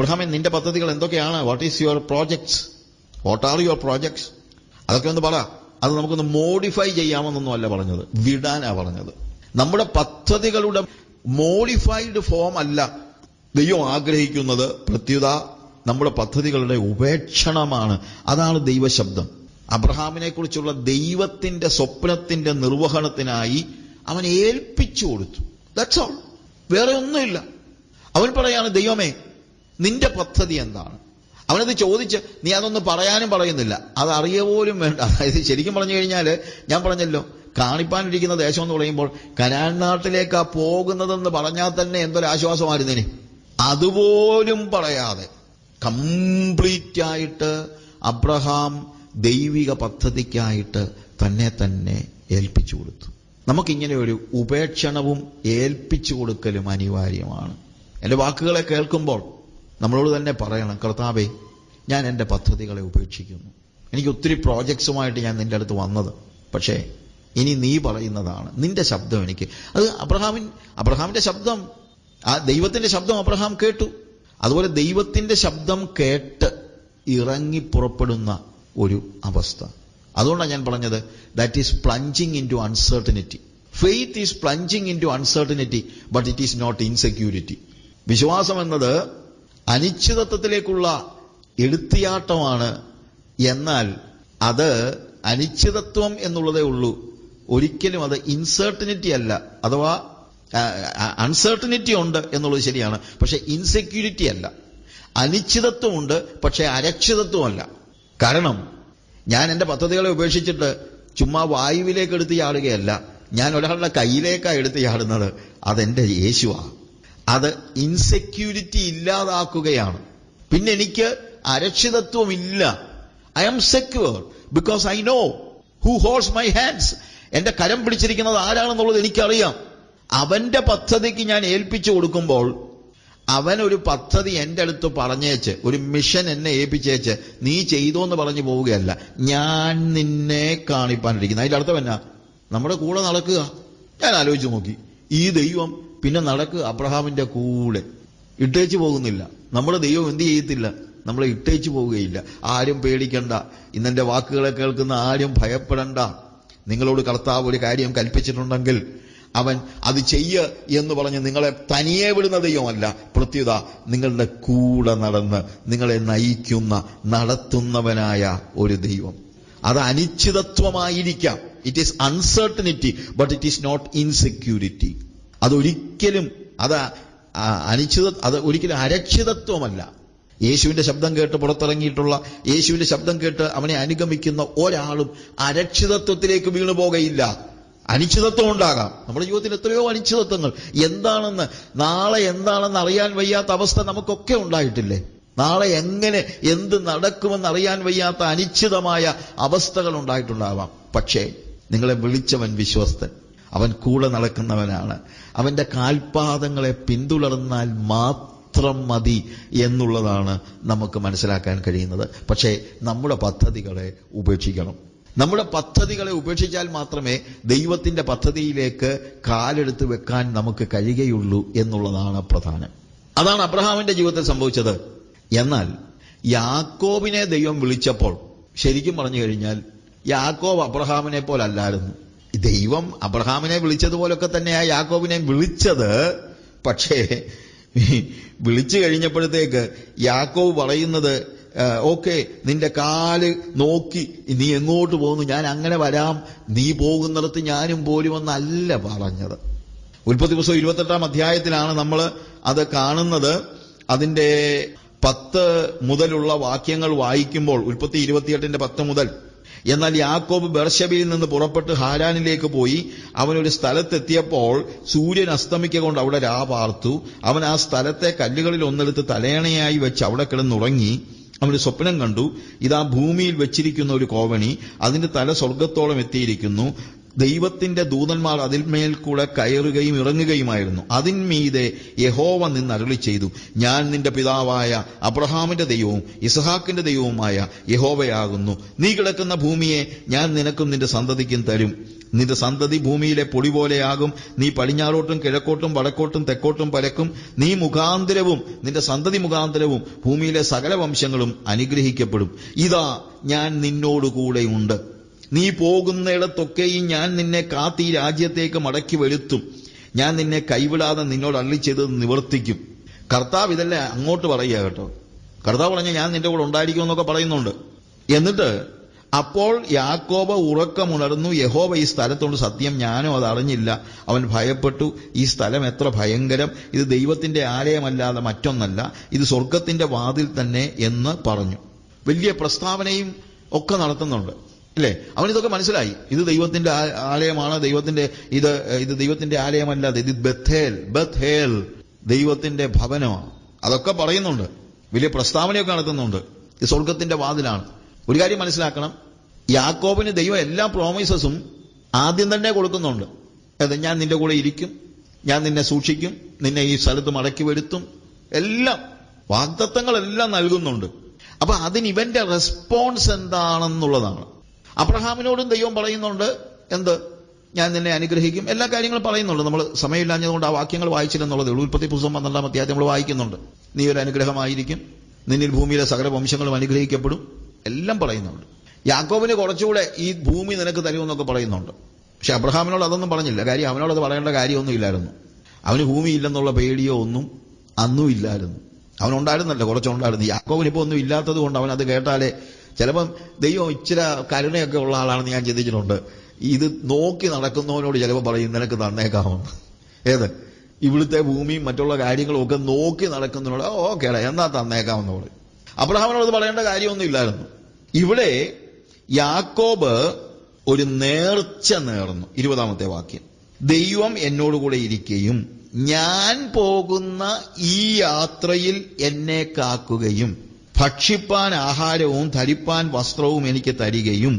അബ്രഹാമെ നിന്റെ പദ്ധതികൾ എന്തൊക്കെയാണ്? What is your projects what are your projects അതൊക്കെ ഒന്ന് പറ. അത് നമുക്കൊന്ന് മോഡിഫൈ ചെയ്യാമെന്നൊന്നും അല്ല പറഞ്ഞത്. വിടാനാ പറഞ്ഞത്. നമ്മുടെ പദ്ധതികളുടെ മോഡിഫൈഡ് ഫോം അല്ല ദൈവം ആഗ്രഹിക്കുന്നത്. പ്രത്യുത നമ്മുടെ പദ്ധതികളുടെ ഉപേക്ഷണമാണ്. അതാണ് ദൈവശബ്ദം. അബ്രഹാമിനെ കുറിച്ചുള്ള ദൈവത്തിന്റെ സ്വപ്നത്തിന്റെ നിർവഹണത്തിനായി അവൻ ഏൽപ്പിച്ചു കൊടുത്തു. ദാറ്റ്സ് ഓൾ വേറെ ഒന്നുമില്ല. അവൻ പറയാണ് ദൈവമേ നിന്റെ പദ്ധതി എന്താണ്? അവനത് ചോദിച്ച് നീ അതൊന്നും പറയാനും പറയുന്നില്ല. അത് അറിയ പോലും വേണ്ട. അതായത് ശരിക്കും പറഞ്ഞു കഴിഞ്ഞാൽ ഞാൻ പറഞ്ഞല്ലോ കാണിപ്പാനിരിക്കുന്ന ദേശം എന്ന് പറയുമ്പോൾ കനാൻ നാട്ടിലേക്കാ പോകുന്നതെന്ന് പറഞ്ഞാൽ തന്നെ എന്തൊരു ആശ്വാസമായിരുന്നേനെ? അതുപോലും പറയാതെ കംപ്ലീറ്റ് ആയിട്ട് അബ്രഹാം ദൈവിക പദ്ധതിക്കായിട്ട് തന്നെ തന്നെ ഏൽപ്പിച്ചു കൊടുത്തു. നമുക്കിങ്ങനെ ഒരു ഉപേക്ഷണവും ഏൽപ്പിച്ചു കൊടുക്കലും അനിവാര്യമാണ്. എന്റെ വാക്കുകളെ കേൾക്കുമ്പോൾ നമ്മളോട് തന്നെ പറയണം കർത്താവേ ഞാൻ എന്റെ പദ്ധതികളെ ഉപേക്ഷിക്കുന്നു. എനിക്ക് ഒത്തിരി പ്രോജക്ട്സുമായിട്ട് ഞാൻ നിന്റെ അടുത്ത് വന്നത്. പക്ഷേ ഇനി നീ പറയുന്നതാണ് നിന്റെ ശബ്ദം എനിക്ക്. അത് അബ്രഹാമിൻ അബ്രഹാമിന്റെ ശബ്ദം ആ ദൈവത്തിന്റെ ശബ്ദം അബ്രഹാം കേട്ടു. അതുപോലെ ദൈവത്തിന്റെ ശബ്ദം കേട്ട് ഇറങ്ങി പുറപ്പെടുന്ന ഒരു അവസ്ഥ. അതുകൊണ്ടാണ് ഞാൻ പറഞ്ഞത് that is plunging in to uncertainty faith is plunging in to uncertainty but it is not insecurity വിശ്വാസം എന്നത് അനിശ്ചിതത്വത്തിലേക്കുള്ള എടുത്തിയാട്ടമാണ് എന്നാൽ അത് അനിശ്ചിതത്വം എന്നുള്ളതേ ഉള്ളൂ. ഒരിക്കലും അത് ഇൻസേർട്ടനിറ്റി അല്ല. അഥവാ അൺസേർട്ടനിറ്റി ഉണ്ട് എന്നുള്ളത് ശരിയാണ്. പക്ഷെ ഇൻസെക്യൂരിറ്റി അല്ല. അനിശ്ചിതത്വമുണ്ട് പക്ഷെ അരക്ഷിതത്വമല്ല കാരണം ഞാൻ എന്റെ പദ്ധതികളെ ഉപേക്ഷിച്ചിട്ട് ചുമ്മാ വായുവിലേക്ക് എടുത്ത് ചാടുകയല്ല. ഞാൻ ഒരാളുടെ കയ്യിലേക്കാണ് എടുത്ത് ചാടുന്നത്. അതെന്റെ യേശുവാ. അത് ഇൻസെക്യൂരിറ്റി ഇല്ലാതാക്കുകയാണ്. പിന്നെ എനിക്ക് അരക്ഷിതത്വം ഇല്ല I am secure because I know who holds my hands എന്റെ കരം പിടിച്ചിരിക്കുന്നത് ആരാണെന്നുള്ളത് എനിക്കറിയാം. അവന്റെ പദ്ധതിക്ക് ഞാൻ ഏൽപ്പിച്ചു കൊടുക്കുമ്പോൾ അവൻ ഒരു പദ്ധതി എന്റെ അടുത്ത് പറഞ്ഞേച്ച് ഒരു മിഷൻ എന്നെ ഏൽപ്പിച്ചേച്ച് നീ ചെയ്തോ എന്ന് പറഞ്ഞു പോവുകയല്ല. ഞാൻ നിന്നെ കാണിപ്പാനിരിക്കുന്നു. അതിന്റെ അർത്ഥം നമ്മുടെ കൂടെ നടക്കുക. ഞാൻ ആലോചിച്ച് നോക്കി. ഈ ദൈവം പിന്നെ നടക്ക് അബ്രഹാമിന്റെ കൂടെ. ഇട്ടേച്ച് പോകുന്നില്ല. നമ്മുടെ ദൈവം എന്ത് ചെയ്യത്തില്ല? നമ്മളെ ഇട്ടേച്ച് പോവുകയില്ല. ആരും പേടിക്കണ്ട. ഇന്നെന്റെ വാക്കുകളെ കേൾക്കുന്ന ആരും ഭയപ്പെടണ്ട. നിങ്ങളോട് കർത്താവ് ഒരു കാര്യം കൽപ്പിച്ചിട്ടുണ്ടെങ്കിൽ അവൻ അത് ചെയ്യ എന്ന് പറഞ്ഞ് നിങ്ങളെ തനിയെ വിടുന്ന ദൈവമല്ല. പ്രത്യുത നിങ്ങളുടെ കൂടെ നടന്ന് നിങ്ങളെ നയിക്കുന്ന നടത്തുന്നവനായ ഒരു ദൈവം. അത് അനിശ്ചിതത്വമായിരിക്കാം. It is uncertainty but it is not insecurity അതൊരിക്കലും അത് അനിശ്ചിത അത് ഒരിക്കലും അരക്ഷിതത്വമല്ല. യേശുവിന്റെ ശബ്ദം കേട്ട് പുറത്തിറങ്ങിയിട്ടുള്ള യേശുവിന്റെ ശബ്ദം കേട്ട് അവനെ അനുഗമിക്കുന്ന ഒരാളും അരക്ഷിതത്വത്തിലേക്ക് വീണു പോകയില്ല. അനിശ്ചിതത്വം ഉണ്ടാകാം. നമ്മുടെ ജീവിതത്തിൽ എത്രയോ അനിശ്ചിതത്വങ്ങൾ. എന്താണെന്ന് നാളെ എന്താണെന്ന് അറിയാൻ വയ്യാത്ത അവസ്ഥ നമുക്കൊക്കെ ഉണ്ടായിട്ടില്ലേ? നാളെ എങ്ങനെ എന്ത് നടക്കുമെന്ന് അറിയാൻ വയ്യാത്ത അനിശ്ചിതമായ അവസ്ഥകൾ ഉണ്ടായിട്ടുണ്ടാവാം. പക്ഷേ നിങ്ങളെ വിളിച്ചവൻ വിശ്വസ്തൻ. അവൻ കൂടെ നടക്കുന്നവനാണ്. അവന്റെ കാൽപാദങ്ങളെ പിന്തുടർന്നാൽ മാത്രം മതി എന്നുള്ളതാണ് നമുക്ക് മനസ്സിലാക്കാൻ കഴിയുന്നത്. പക്ഷേ നമ്മുടെ പദ്ധതികളെ ഉപേക്ഷിക്കണം. നമ്മുടെ പദ്ധതികളെ ഉപേക്ഷിച്ചാൽ മാത്രമേ ദൈവത്തിന്റെ പദ്ധതിയിലേക്ക് കാലെടുത്ത് വെക്കാൻ നമുക്ക് കഴിയുകയുള്ളൂ എന്നുള്ളതാണ് പ്രധാനം. അതാണ് അബ്രഹാമിന്റെ ജീവിതത്തിൽ സംഭവിച്ചത്. എന്നാൽ യാക്കോബിനെ ദൈവം വിളിച്ചപ്പോൾ ശരിക്കും പറഞ്ഞു കഴിഞ്ഞാൽ യാക്കോബ് അബ്രഹാമിനെ പോലല്ലായിരുന്നു. ദൈവം അബ്രഹാമിനെ വിളിച്ചതുപോലൊക്കെ തന്നെയാ യാക്കോബിനെ വിളിച്ചത്. പക്ഷേ വിളിച്ചു കഴിഞ്ഞപ്പോഴത്തേക്ക് യാക്കോവ് പറയുന്നത് ഓക്കെ നിന്റെ കാൽ നോക്കി നീ എങ്ങോട്ട് പോകുന്നു? ഞാൻ അങ്ങനെ വരാം. നീ പോകുന്നിടത്ത് ഞാനും പോരുമെന്നല്ല പറഞ്ഞത്. ഉൽപ്പത്തി പുസ്തകം ഇരുപത്തെട്ടാം അധ്യായത്തിലാണ് നമ്മൾ അത് കാണുന്നത്. അതിന്റെ പത്ത് മുതലുള്ള വാക്യങ്ങൾ വായിക്കുമ്പോൾ ഉൽപ്പത്തി ഇരുപത്തിയെട്ടിന്റെ പത്ത് മുതൽ എന്നാൽ യാക്കോബ് ബർഷബയിൽ നിന്ന് പുറപ്പെട്ട് ഹാരാനിലേക്ക് പോയി. അവനൊരു സ്ഥലത്തെത്തിയപ്പോൾ സൂര്യൻ അസ്തമിക്കൊണ്ട് അവിടെ രാ പാർത്തു. അവൻ ആ സ്ഥലത്തെ കല്ലുകളിൽ ഒന്നെടുത്ത് തലയണയായി വെച്ച് അവിടെ കിടന്നുറങ്ങി. അവന് സ്വപ്നം കണ്ടു. ഇതാ ഭൂമിയിൽ വെച്ചിരിക്കുന്ന ഒരു കോവണി. അതിന്റെ തല സ്വർഗത്തോളം എത്തിയിരിക്കുന്നു. ദൈവത്തിന്റെ ദൂതന്മാർ അതിന്മേൽ കൂടെ കയറുകയും ഇറങ്ങുകയുമായിരുന്നു. അതിന്മീതെ യഹോവ നിന്ന് അരുളി ചെയ്തു ഞാൻ നിന്റെ പിതാവായ അബ്രഹാമിന്റെ ദൈവവും ഇസഹാക്കിന്റെ ദൈവവുമായ യഹോവയാകുന്നു. നീ കിടക്കുന്ന ഭൂമിയെ ഞാൻ നിനക്കും നിന്റെ സന്തതിക്കും തരും. നിന്റെ സന്തതി ഭൂമിയിലെ പൊടി പോലെയാകും. നീ പടിഞ്ഞാറോട്ടും കിഴക്കോട്ടും വടക്കോട്ടും തെക്കോട്ടും പരക്കും. നീ മുഖാന്തരവും നിന്റെ സന്തതി മുഖാന്തരവും ഭൂമിയിലെ സകല വംശങ്ങളും അനുഗ്രഹിക്കപ്പെടും. ഇതാ ഞാൻ നിന്നോടുകൂടെയുണ്ട്. നീ പോകുന്നിടത്തൊക്കെയും ഞാൻ നിന്നെ കാത്തി രാജ്യത്തേക്ക് മടക്കി വരുത്തും. ഞാൻ നിന്നെ കൈവിടാതെ നിന്നോട് അള്ളി ചെയ്തത് നിവർത്തിക്കും. കർത്താവ് ഇതല്ല അങ്ങോട്ട് പറയുക കേട്ടോ. കർത്താവ് പറഞ്ഞ ഞാൻ നിന്റെ കൂടെ ഉണ്ടായിരിക്കും എന്നൊക്കെ പറയുന്നുണ്ട്. എന്നിട്ട് അപ്പോൾ യാക്കോബ ഉറക്കമുണർന്നു യഹോബ ഈ സ്ഥലത്തോട് സത്യം ഞാനും അത് അറിഞ്ഞില്ല. അവൻ ഭയപ്പെട്ടു. ഈ സ്ഥലം എത്ര ഭയങ്കരം. ഇത് ദൈവത്തിന്റെ ആലയമല്ലാതെ മറ്റൊന്നല്ല. ഇത് സ്വർഗത്തിന്റെ വാതിൽ തന്നെ എന്ന് പറഞ്ഞു. വലിയ പ്രസ്താവനയും ഒക്കെ നടത്തുന്നുണ്ട്. അല്ലേ അവൻ ഇതൊക്കെ മനസ്സിലായി. ഇത് ദൈവത്തിന്റെ ആലയമാണ് ദൈവത്തിന്റെ ഇത് ഇത് ദൈവത്തിന്റെ ആലയമല്ലാതെ ഇത് ബത്തേൽ ബത്തേൽ ദൈവത്തിന്റെ ഭവനമാണ്. അതൊക്കെ പറയുന്നുണ്ട്. വലിയ പ്രസ്താവനയൊക്കെ നടത്തുന്നുണ്ട്. ഇത് സ്വർഗത്തിന്റെ വാതിലാണ്. ഒരു കാര്യം മനസ്സിലാക്കണം. യാക്കോബിന് ദൈവം എല്ലാ പ്രോമിസസും ആദ്യം തന്നെ കൊടുക്കുന്നുണ്ട്. അത് ഞാൻ നിന്റെ കൂടെ ഇരിക്കും ഞാൻ നിന്നെ സൂക്ഷിക്കും നിന്നെ ഈ സ്ഥലത്ത് മടക്കി വരുത്തും. എല്ലാം വാഗ്ദത്തങ്ങളെല്ലാം നൽകുന്നുണ്ട്. അപ്പൊ അതിന് ഇവന്റെ റെസ്പോൺസ് എന്താണെന്നുള്ളതാണ്. അബ്രഹാമിനോടും ദൈവം പറയുന്നുണ്ട് എന്ത്? ഞാൻ നിന്നെ അനുഗ്രഹിക്കും. എല്ലാ കാര്യങ്ങളും പറയുന്നുണ്ട്. നമ്മൾ സമയമില്ലാഞ്ഞതുകൊണ്ട് ആ വാക്യങ്ങൾ വായിച്ചില്ലെന്നുള്ളത് ഉൽപ്പത്തി പുസ്തകം പന്ത്രണ്ടാം അധ്യായം നമ്മൾ വായിക്കുന്നുണ്ട്. നീ ഒരു അനുഗ്രഹമായിരിക്കും. നിന്നിൽ ഭൂമിയിലെ സകല വംശങ്ങളും അനുഗ്രഹിക്കപ്പെടും. എല്ലാം പറയുന്നുണ്ട്. യാക്കോബിന് കുറച്ചുകൂടെ ഈ ഭൂമി നിനക്ക് തരുമെന്നൊക്കെ പറയുന്നുണ്ട്. പക്ഷെ അബ്രഹാമിനോട് അതൊന്നും പറഞ്ഞില്ല. കാര്യം അവനോട് അത് പറയേണ്ട കാര്യമൊന്നും ഇല്ലായിരുന്നു. അവന് ഭൂമി ഇല്ലെന്നുള്ള പേടിയോ ഒന്നും അന്നും ഇല്ലായിരുന്നു അവനുണ്ടായിരുന്നല്ലോ കുറച്ചുണ്ടായിരുന്നു. യാക്കോബിന് ഇപ്പോൾ ഒന്നും ഇല്ലാത്തത് കൊണ്ട് അവൻ അത് കേട്ടാലേ ചിലപ്പം ദൈവം ഇച്ചിരി കരുണയൊക്കെ ഉള്ള ആളാണെന്ന് ഞാൻ ചിന്തിച്ചിട്ടുണ്ട്. ഇത് നോക്കി നടക്കുന്നവനോട് ചിലപ്പോൾ പറയും നിനക്ക് തന്നേക്കാമെന്ന് ഏത്? ഇവിടുത്തെ ഭൂമിയും മറ്റുള്ള കാര്യങ്ങളും ഒക്കെ നോക്കി നടക്കുന്നതിനോട് ഓക്കേടാ എന്നാ തന്നേക്കാമെന്ന് പറയും. അബ്രഹാമിനോട് പറയേണ്ട കാര്യമൊന്നും ഇല്ലായിരുന്നു. ഇവിടെ യാക്കോബ് ഒരു നേർച്ച നേർന്നു. ഇരുപതാമത്തെ വാക്യം. ദൈവം എന്നോടുകൂടെ ഇരിക്കുകയും ഞാൻ പോകുന്ന ഈ യാത്രയിൽ എന്നെ കാക്കുകയും ഭക്ഷിപ്പാൻ ആഹാരവും ധരിപ്പാൻ വസ്ത്രവും എനിക്ക് തരികയും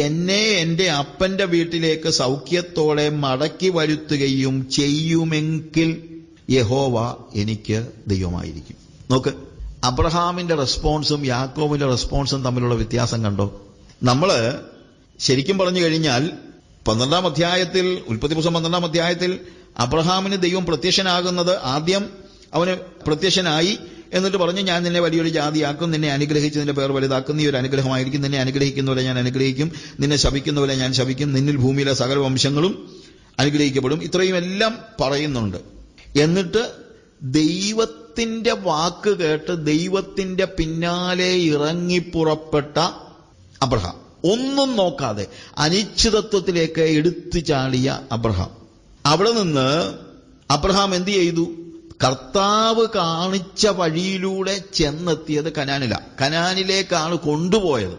എന്നെ എന്റെ അപ്പന്റെ വീട്ടിലേക്ക് സൗഖ്യത്തോടെ മടക്കി വരുത്തുകയും ചെയ്യുമെങ്കിൽ യഹോവ എനിക്ക് ദൈവമായിരിക്കും. നോക്ക് അബ്രഹാമിന്റെ റെസ്പോൺസും യാക്കോബിന്റെ റെസ്പോൺസും തമ്മിലുള്ള വ്യത്യാസം കണ്ടോ? നമ്മൾ ശരിക്കും പറഞ്ഞു കഴിഞ്ഞാൽ പന്ത്രണ്ടാം അധ്യായത്തിൽ ഉൽപ്പത്തി പുസ്തകം പന്ത്രണ്ടാം അധ്യായത്തിൽ അബ്രഹാമിന് ദൈവം പ്രത്യക്ഷനാകുന്നത് ആദ്യം അവന് പ്രത്യക്ഷനായി എന്നിട്ട് പറഞ്ഞു ഞാൻ നിന്നെ വലിയൊരു ജാതിയാക്കും നിന്നെ അനുഗ്രഹിച്ച് നിന്റെ പേർ വലുതാക്കും നീ ഒരു അനുഗ്രഹമായിരിക്കും നിന്നെ അനുഗ്രഹിക്കുന്നവരെ ഞാൻ അനുഗ്രഹിക്കും നിന്നെ ശപിക്കുന്നവരെ ഞാൻ ശപിക്കും നിന്നിൽ ഭൂമിയിലെ സകല വംശങ്ങളും അനുഗ്രഹിക്കപ്പെടും ഇത്രയും എല്ലാം പറയുന്നുണ്ട്. എന്നിട്ട് ദൈവത്തിന്റെ വാക്ക് കേട്ട് ദൈവത്തിന്റെ പിന്നാലെ ഇറങ്ങിപ്പുറപ്പെട്ട അബ്രഹാം. ഒന്നും നോക്കാതെ അനിശ്ചിതത്വത്തിലേക്ക് എടുത്തു ചാടിയ അബ്രഹാം. അവിടെ നിന്ന് അബ്രഹാം എന്ത് ചെയ്തു? കർത്താവ് കാണിച്ച വഴിയിലൂടെ ചെന്നെത്തിയത് കനാനില. കനാനിലേക്കാണ് കൊണ്ടുപോയത്.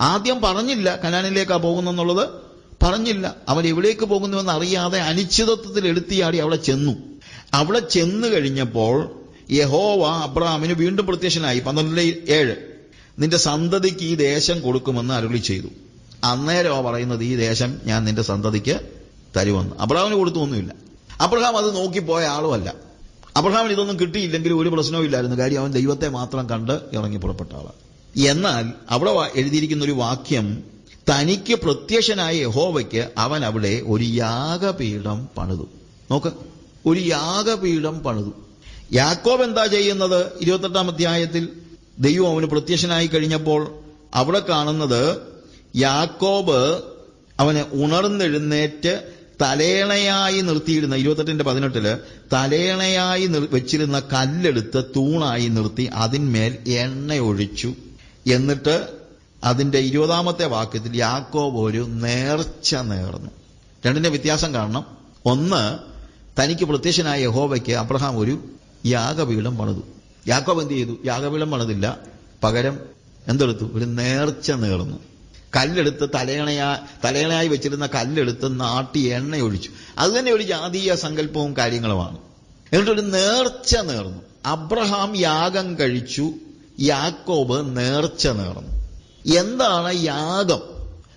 ആദ്യം പറഞ്ഞില്ല കനാനിലേക്കാ പോകുന്നെന്നുള്ളത്. പറഞ്ഞില്ല. അവൻ എവിടേക്ക് പോകുന്നുവെന്ന് അറിയാതെ അനിശ്ചിതത്വത്തിൽ എടുത്തിയാടി അവിടെ ചെന്നു. അവിടെ ചെന്നു കഴിഞ്ഞപ്പോൾ യഹോവ അബ്രാമിന് വീണ്ടും പ്രത്യക്ഷനായി. പന്ത്രണ്ടിലെ ഏഴ്. നിന്റെ സന്തതിക്ക് ഈ ദേശം കൊടുക്കുമെന്ന് അരുളി ചെയ്തു. അന്നേരമാ പറയുന്നത് ഈ ദേശം ഞാൻ നിന്റെ സന്തതിക്ക് തരുമെന്ന്. കൊടുത്തു ഒന്നുമില്ല അബ്രഹാം അത് നോക്കിപ്പോയ ആളുമല്ല. അബ്രഹാമിന് ഇതൊന്നും കിട്ടിയില്ലെങ്കിൽ ഒരു പ്രശ്നവും ഇല്ലായിരുന്നു. കാര്യം അവൻ ദൈവത്തെ മാത്രം കണ്ട് ഇറങ്ങി പുറപ്പെട്ട ആളാണ് എന്നാൽ അവിടെ എഴുതിയിരിക്കുന്ന ഒരു വാക്യം തനിക്ക് പ്രത്യക്ഷനായ യഹോവയ്ക്ക് അവൻ അവിടെ ഒരു യാഗപീഠം പണിതു. നോക്ക് ഒരു യാഗപീഠം പണിതു. യാക്കോബ് എന്താ ചെയ്യുന്നത്? ഇരുപത്തെട്ടാം അധ്യായത്തിൽ ദൈവം അവന് പ്രത്യക്ഷനായി കഴിഞ്ഞപ്പോൾ അവിടെ കാണുന്നത് യാക്കോബ് അവന് ഉണർന്നെഴുന്നേറ്റ് തലേണയായി നിർത്തിയിരുന്ന ഇരുപത്തെട്ടിന്റെ പതിനെട്ടിൽ തലേണയായി വെച്ചിരുന്ന കല്ലെടുത്ത് തൂണായി നിർത്തി അതിന്മേൽ എണ്ണ ഒഴിച്ചു എന്നിട്ട് അതിന്റെ ഇരുപതാമത്തെ വാക്യത്തിൽ യാക്കോബ് ഒരു നേർച്ച നേർന്നു. രണ്ടിന്റെ വ്യത്യാസം കാരണം ഒന്ന് തനിക്ക് പ്രത്യക്ഷനായ യഹോവയ്ക്ക് അബ്രഹാം ഒരു യാഗപീഠം പണിതു. യാക്കോബ് എന്ത് ചെയ്തു? യാഗപീഠം പണിതില്ല. പകരം എന്തെടുത്തു? ഒരു നേർച്ച നേർന്നു. കല്ലെടുത്ത് തലയണയാ തലയണയായി വെച്ചിരുന്ന കല്ലെടുത്ത് നാട്ടി എണ്ണയൊഴിച്ചു. അത് തന്നെ ഒരു ജാതീയ സങ്കല്പവും കാര്യങ്ങളുമാണ്. എന്നിട്ടൊരു നേർച്ച നേർന്നു. അബ്രഹാം യാഗം കഴിച്ചു യാക്കോബ് നേർച്ച നേർന്നു. എന്താണ് യാഗം?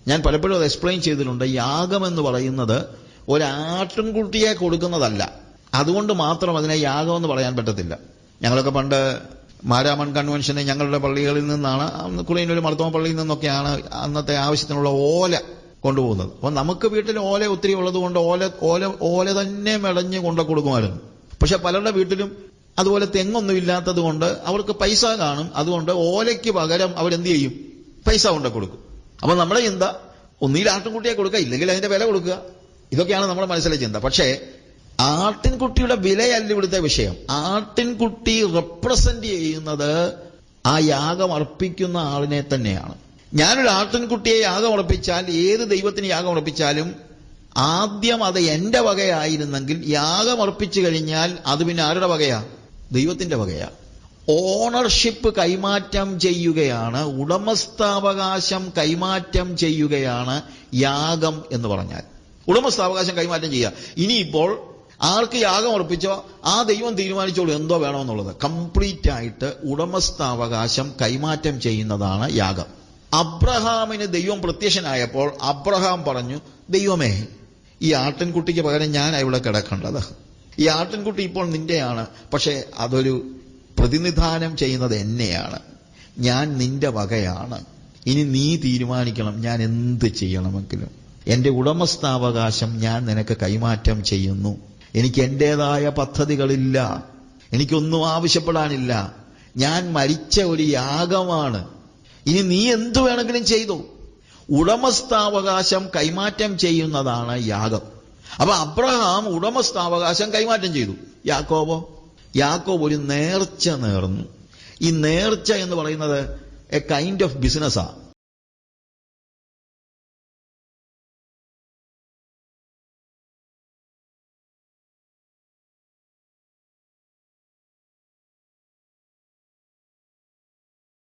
ഞാൻ പലപ്പോഴും അത് എക്സ്പ്ലെയിൻ ചെയ്തിട്ടുണ്ട്. യാഗം എന്ന് പറയുന്നത് ഒരാട്ടിൻകുട്ടിയെ കൊടുക്കുന്നതല്ല. അതുകൊണ്ട് മാത്രം അതിനെ യാഗം എന്ന് പറയാൻ പറ്റത്തില്ല. ഞങ്ങളൊക്കെ പണ്ട് മാരാമൺ കൺവെൻഷന് ഞങ്ങളുടെ പള്ളികളിൽ നിന്നാണ് അന്ന് കുളിയനൂർ മർത്തോമ പള്ളിയിൽ നിന്നൊക്കെയാണ് അന്നത്തെ ആവശ്യത്തിനുള്ള ഓല കൊണ്ടുപോകുന്നത്. അപ്പൊ നമുക്ക് വീട്ടിൽ ഓല ഒത്തിരി ഉള്ളത് കൊണ്ട് ഓല ഓല ഓല തന്നെ മെടഞ്ഞ് കൊണ്ടു കൊടുക്കുമായിരുന്നു. പക്ഷെ പലരുടെ വീട്ടിലും അതുപോലെ തെങ്ങൊന്നും ഇല്ലാത്തത് കൊണ്ട് അവർക്ക് പൈസ കാണും. അതുകൊണ്ട് ഓലയ്ക്ക് പകരം അവരെന്ത് ചെയ്യും? പൈസ കൊണ്ട് കൊടുക്കും. അപ്പൊ നമ്മുടെ ചിന്ത ഒന്നിൽ ആട്ടിൻകുട്ടിയെ കൊടുക്കുക ഇല്ലെങ്കിൽ അതിന്റെ വില കൊടുക്കുക. ഇതൊക്കെയാണ് നമ്മുടെ മനസ്സിലെ ചിന്ത. പക്ഷേ ആട്ടിൻകുട്ടിയുടെ വിലയല്ല ഇവിടുത്തെ വിഷയം. ആട്ടിൻകുട്ടി റെപ്രസെന്റ് ചെയ്യുന്നത് ആ യാഗം അർപ്പിക്കുന്ന ആളിനെ തന്നെയാണ്. ഞാനൊരു ആട്ടിൻകുട്ടിയെ യാഗം അർപ്പിച്ചാൽ ഏത് ദൈവത്തിന് യാഗം അർപ്പിച്ചാലും ആദ്യം അത് എന്റെ വകയായിരുന്നെങ്കിൽ യാഗം അർപ്പിച്ചു കഴിഞ്ഞാൽ അത് പിന്നെ ആരുടെ വകയാ? ദൈവത്തിന്റെ വകയാ. ഓണർഷിപ്പ് കൈമാറ്റം ചെയ്യുകയാണ് ഉടമസ്ഥാവകാശം കൈമാറ്റം ചെയ്യുകയാണ് യാഗം എന്ന് പറഞ്ഞാൽ. ഉടമസ്ഥാവകാശം കൈമാറ്റം ചെയ്യുക. ഇനിയിപ്പോൾ ആർക്ക് യാഗം അർപ്പിച്ചോ ആ ദൈവം തീരുമാനിച്ചോളൂ എന്തോ വേണമെന്നുള്ളത്. കംപ്ലീറ്റ് ആയിട്ട് ഉടമസ്ഥാവകാശം കൈമാറ്റം ചെയ്യുന്നതാണ് യാഗം. അബ്രഹാമിന് ദൈവം പ്രത്യക്ഷനായപ്പോൾ അബ്രഹാം പറഞ്ഞു ദൈവമേ ഈ ആട്ടിൻകുട്ടിക്ക് പകരം ഞാൻ ഇവിടെ കിടക്കേണ്ടത്. ഈ ആട്ടിൻകുട്ടി ഇപ്പോൾ നിന്റെയാണ് പക്ഷേ അതൊരു പ്രതിനിധാനം ചെയ്യുന്നത് എന്നെയാണ്. ഞാൻ നിന്റെ വകയാണ്. ഇനി നീ തീരുമാനിക്കണം ഞാൻ എന്ത് ചെയ്യണമെങ്കിലും. എന്റെ ഉടമസ്ഥാവകാശം ഞാൻ നിനക്ക് കൈമാറ്റം ചെയ്യുന്നു. എനിക്ക് എന്റേതായ പദ്ധതികളില്ല. എനിക്കൊന്നും ആവശ്യപ്പെടാനില്ല. ഞാൻ മരിച്ച ഒരു യാഗമാണ്. ഇനി നീ എന്തു വേണമെങ്കിലും ചെയ്തു. ഉടമസ്ഥാവകാശം കൈമാറ്റം ചെയ്യുന്നതാണ് യാഗം. അപ്പൊ അബ്രഹാം ഉടമസ്ഥാവകാശം കൈമാറ്റം ചെയ്തു. യാക്കോബോ യാക്കോബ് ഒരു നേർച്ച നേർന്നു. ഈ നേർച്ച എന്ന് പറയുന്നത് എ കൈൻഡ് ഓഫ് ബിസിനസ്സാ